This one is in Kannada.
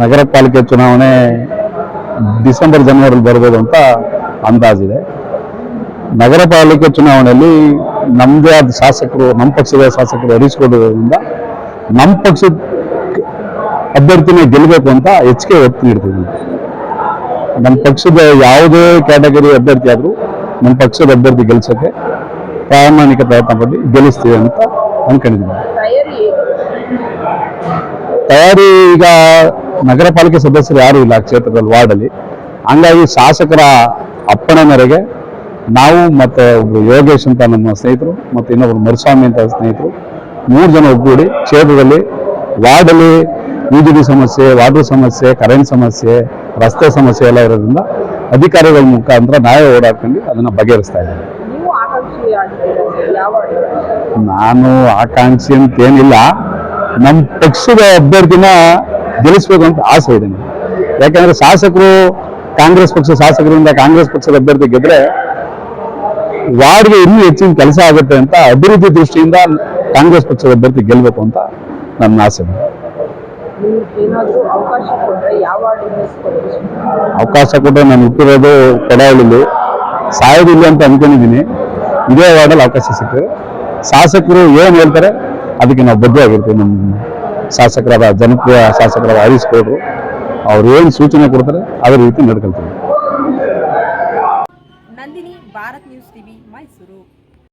ನಗರ ಪಾಲಿಕೆ ಚುನಾವಣೆ ಡಿಸೆಂಬರ್ ಜನವರಿಲಿ ಬರ್ಬೋದು ಅಂತ ಅಂದಾಜಿದೆ. ನಗರ ಪಾಲಿಕೆ ಚುನಾವಣೆಯಲ್ಲಿ ನಮ್ಮದೇ ಆದ ಶಾಸಕರು ನಮ್ಮ ಪಕ್ಷದ ಶಾಸಕರು ಹರಿಸಿಕೊಡೋದ್ರಿಂದ ನಮ್ಮ ಪಕ್ಷದ ಅಭ್ಯರ್ಥಿನೇ ಗೆಲ್ಲಬೇಕು ಅಂತ ಹೆಚ್ಚಿಗೆ ಒತ್ತು ನೀಡ್ತೀವಿ ನಮ್ಮ ಪಕ್ಷದ ಯಾವುದೇ ಕ್ಯಾಟಗರಿ ಅಭ್ಯರ್ಥಿ ಆದರೂ ನಮ್ಮ ಪಕ್ಷದ ಅಭ್ಯರ್ಥಿ ಗೆಲ್ಸೋಕ್ಕೆ ಪ್ರಾಮಾಣಿಕ ಪ್ರಯತ್ನ ಪಟ್ಟು ಗೆಲ್ಲಿಸ್ತೀವಿ ಅಂತ ಅನ್ಕೊಂಡಿದ್ದೀನಿ. ತಯಾರಿ ತಯಾರಿ ಈಗ ನಗರ ಪಾಲಿಕೆ ಸದಸ್ಯರು ಯಾರು ಇಲ್ಲ ಆ ಕ್ಷೇತ್ರದಲ್ಲಿ ವಾರ್ಡಲ್ಲಿ. ಹಂಗಾಗಿ ಶಾಸಕರ ಅಪ್ಪಣೆ ಮೇರೆಗೆ ನಾವು ಮತ್ತು ಒಬ್ಬರು ಯೋಗೇಶ್ ಅಂತ ನಮ್ಮ ಸ್ನೇಹಿತರು ಮತ್ತು ಇನ್ನೊಬ್ರು ಮರುಸ್ವಾಮಿ ಅಂತ ಸ್ನೇಹಿತರು ಮೂರು ಜನ ಒಗ್ಗೂಡಿ ಕ್ಷೇತ್ರದಲ್ಲಿ ವಾರ್ಡಲ್ಲಿ ಡಿ ಸಮಸ್ಯೆ ವಾಟರ್ ಸಮಸ್ಯೆ ಕರೆಂಟ್ ಸಮಸ್ಯೆ ರಸ್ತೆ ಸಮಸ್ಯೆ ಎಲ್ಲ ಇರೋದ್ರಿಂದ ಅಧಿಕಾರಿಗಳ ಮುಖಾಂತರ ನಾವೇ ಓಡಾಡ್ಕೊಂಡು ಅದನ್ನು ಬಗೆಹರಿಸ್ತಾ ಇದ್ದೀವಿ ನಾನು ಆಕಾಂಕ್ಷಿ ಅಂತ ಏನಿಲ್ಲ. ನಮ್ಮ ಪಕ್ಷದ ಅಭ್ಯರ್ಥಿನ ಗೆಲ್ಲಿಸ್ಬೇಕು ಅಂತ ಆಸೆ ಇದೆ ಯಾಕಂದ್ರೆ ಶಾಸಕರು ಕಾಂಗ್ರೆಸ್ ಪಕ್ಷ ಶಾಸಕರಿಂದ ಕಾಂಗ್ರೆಸ್ ಪಕ್ಷದ ಅಭ್ಯರ್ಥಿ ಗೆದ್ರೆ ವಾರ್ಡ್ಗೆ ಇನ್ನೂ ಹೆಚ್ಚಿನ ಕೆಲಸ ಆಗುತ್ತೆ ಅಂತ ಅಭಿವೃದ್ಧಿ ದೃಷ್ಟಿಯಿಂದ ಕಾಂಗ್ರೆಸ್ ಪಕ್ಷದ ಅಭ್ಯರ್ಥಿ ಗೆಲ್ಲಬೇಕು ಅಂತ ನನ್ನ ಆಸೆ ಅವಕಾಶ ಕೊಟ್ಟರೆ? ಅವಕಾಶ ನಾನು ಹುಟ್ಟಿರೋದು ಕೊಡವಳ್ಳಿಲಿ. ಸಾಯೋದಿಲ್ಲ ಅಂತ ಅನ್ಕೊಂಡಿದ್ದೀನಿ. ಇದೇ ವಾರ್ಡಲ್ಲಿ ಅವಕಾಶ ಸಿಗ್ತದೆ ಶಾಸಕರು ಏನು ಹೇಳ್ತಾರೆ? ಅದಕ್ಕೆ ನಾವು ಬದ್ಧವಾಗಿರ್ತೀವಿ ನಮ್ಮ ಶಾಸಕರಾದ ಜನಪ್ರಿಯ ಶಾಸಕರಾದ ಹರೀಶ್ ಗೌಡರು, ಅವರು ಏನು ಸೂಚನೆ ಕೊಡ್ತಾರೆ, ಅದೇ ರೀತಿ ನಡ್ಕೊಳ್ತೀವಿ ನಂದಿನಿ, ಭಾರತ್ ನ್ಯೂಸ್ ಟಿವಿ, ಮೈಸೂರು.